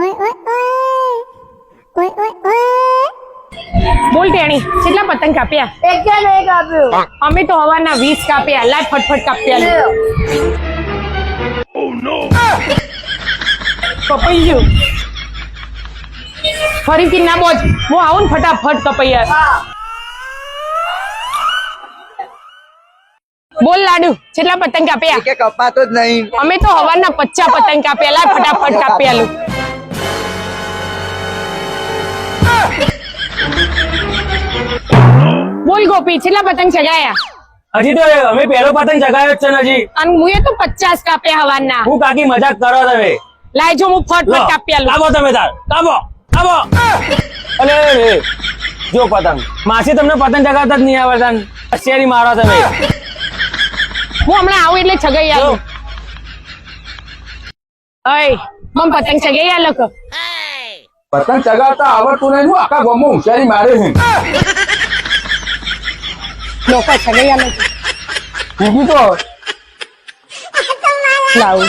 ઓય ઓય ઓય. ઓય ઓય ઓય. બોલ તેણી કેટલા પતંગ કાપ્યા? એક કાપ્યું અમે તો હવાના વીસ કાપ્યા લાય ફટફટ કાપ્યા. લે. કપાઈ ફરીથી ના બોજ. હું આવું ને ફટાફટ કપાઈ યાર બોલ લાડુ કેટલા પતંગ કાપ્યા? કે કપાતો જ નહીં. અમે તો હવાના પચ્ચા પતંગ કાપ્યા લાય ફટાફટ કાપ્યા બોલ પતંગ ચગાયા. હજી તો અમે પહેલો પતંગ ચગાવ્યો જ છે હજી. અને મુએ તો પચાસ કાપ્યા હવાના હું કાકી મજાક કરો તમે. લાય જો હું ફટ ફટ કાપ્યા લાગો તમે તાર. કાબો કાબો અલે જો પતંગ. માસી તમને પતંગ ચગાવતા જ નહીં આવડતા શેરી મારો તમે. હું હમણાં આવું એટલે ચગાઈ જો, આવું. અય મમ પતંગ ચગાઈ આ લોકો પતંગ ચગાવતા આવડતું નહીં. હું આખા ગામમાં હોશિયારી મારે છે લોકો ચગાઈ આલો કે બીજું તો લાવું